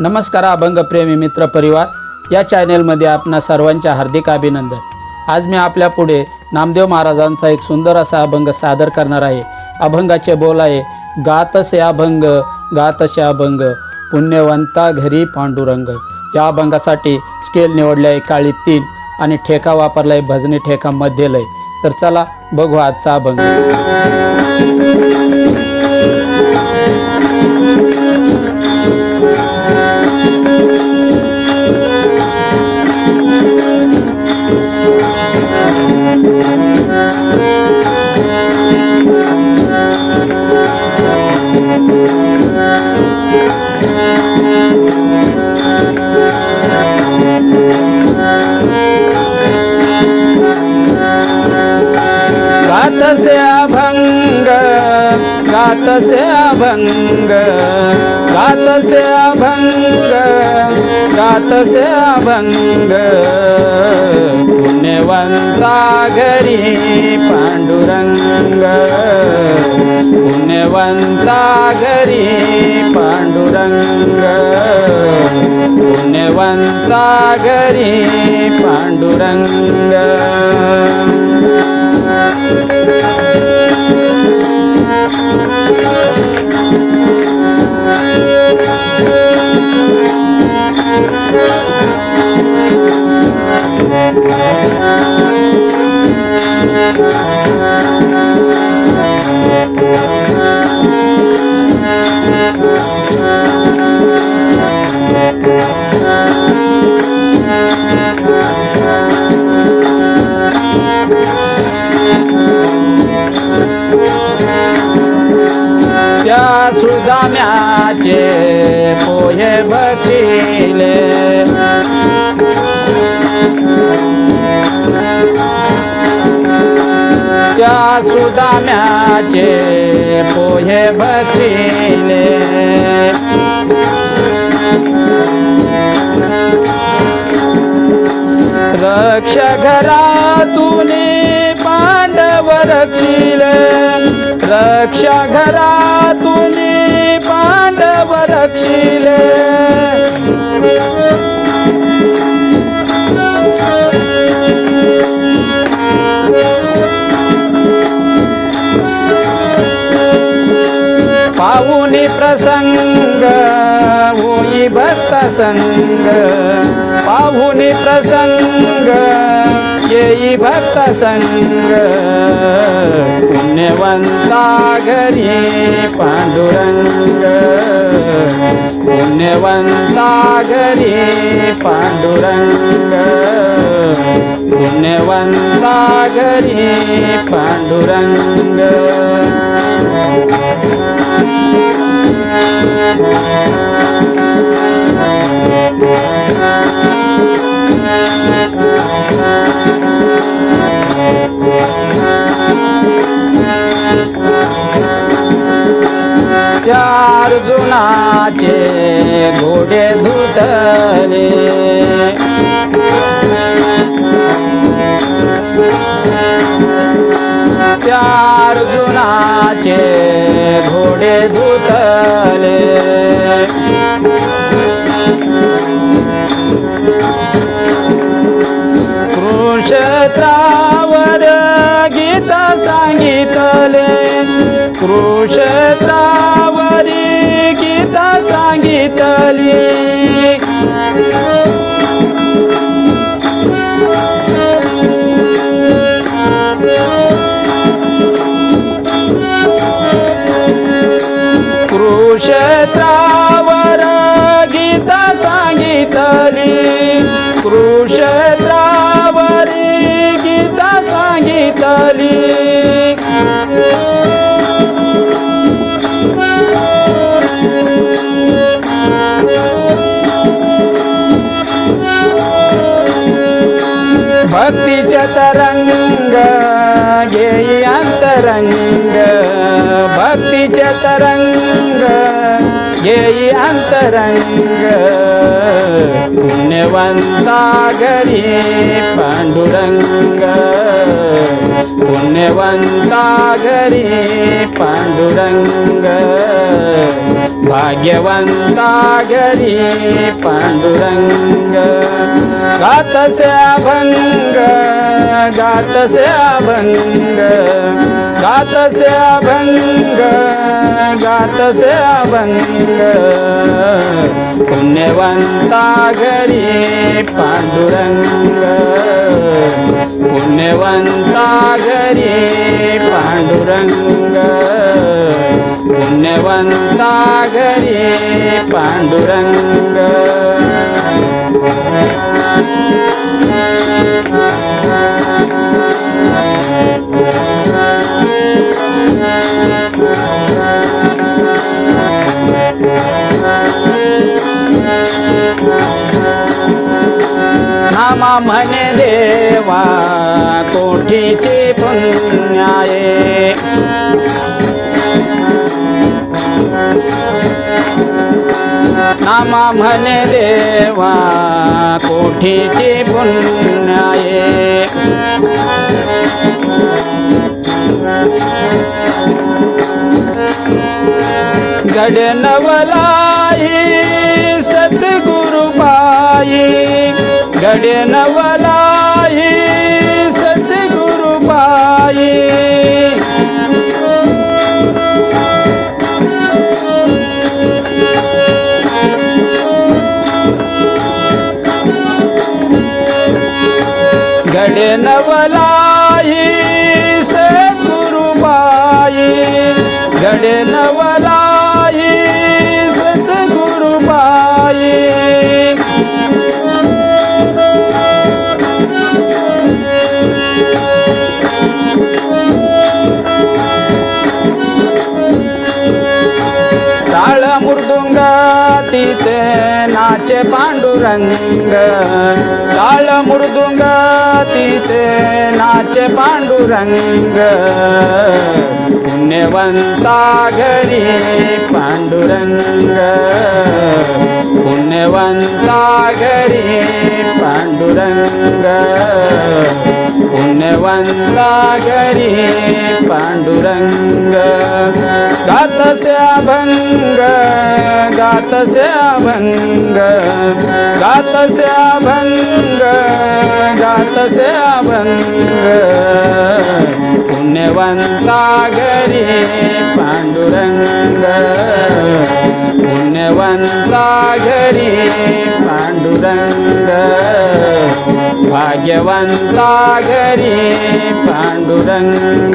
नमस्कार अभंगप्रेमी मित्र परिवार. या चॅनेलमध्ये आपणा सर्वांच्या हार्दिक अभिनंदन. आज मी आपल्या पुढे नामदेव महाराजांचा एक सुंदर असा अभंग सादर करणार आहे. अभंगाचे बोल आहे गातसे अभंग गातसे अभंग पुण्यवंता घरी पांडुरंग. या अभंगासाठी स्केल निवडले आहे काळी तीन आणि ठेका वापरला आहे भजनी ठेका मध्ये लय तर चला बघू आजचा अभंग. गातसे अभंग गातसे अभंग गातसे अभंग. पुण्यवंता घरी पांडुरंग पुण्यवंता घरी पांडुरंग. पुण्यवंता घरी पांडुरंग. सुदाम्याचे पोहे बचिले. उदाम्याचे पोहे भजिले रक्ष घरातून पांडव रक्षिले रक्ष घरातून पांडव रक्षिले पाहुनी प्रसंग होई भक्त संग पाहुनी प्रसंग येई भक्त संग पुण्यवंता घरी पांडुरंग पुण्यवंता घरी पांडुरंग पुण्यवंता घरी पांडुरंग। चार जुनाचे घोडे धुटले Moshe. ತರಂಗ ಗೆಯ ಅಂತರಂಗ ಭಕ್ತಿ ಚತರಂಗ ಗೆಯ ಅಂತರಂಗ ಪುಣ್ಯವಂತಾಗಲಿ ಪಾಂಡುರಂಗ. भाग्यवंता घरी पांडुरंग भाग्यवंता घरी पांडुरंग गातसे अभंग गातसे अभंग गातसे अभंग गातसे अभंग. पुण्यवंता घरी पांडुरंग. पुण्यवंता घरी पांडुरंग. पुण्यवंता घरी पांडुरंग. देवा कोठीचे पुण्याये नामा म्हणे देवा कोठीचे पुण्याये गडनवलाई गड नवला ನವಲಾ नाचे पांडुरंग काळ मृदुंग तिथे नाचे पांडुरंग. पुण्यवंता घरी पांडुरंग. पुण्यवंता घरी पांडुरंग. पुण्यवंता घरी पांडुरंग. गातसे अभंग गातसे अभंग गातसे अभंग गात गातसे अभंग. पुण्यवंता घरी पांडुरंग. पुण्यवंता घरी पांडुरंग. भाग्यवंता घरी पांडुरंग.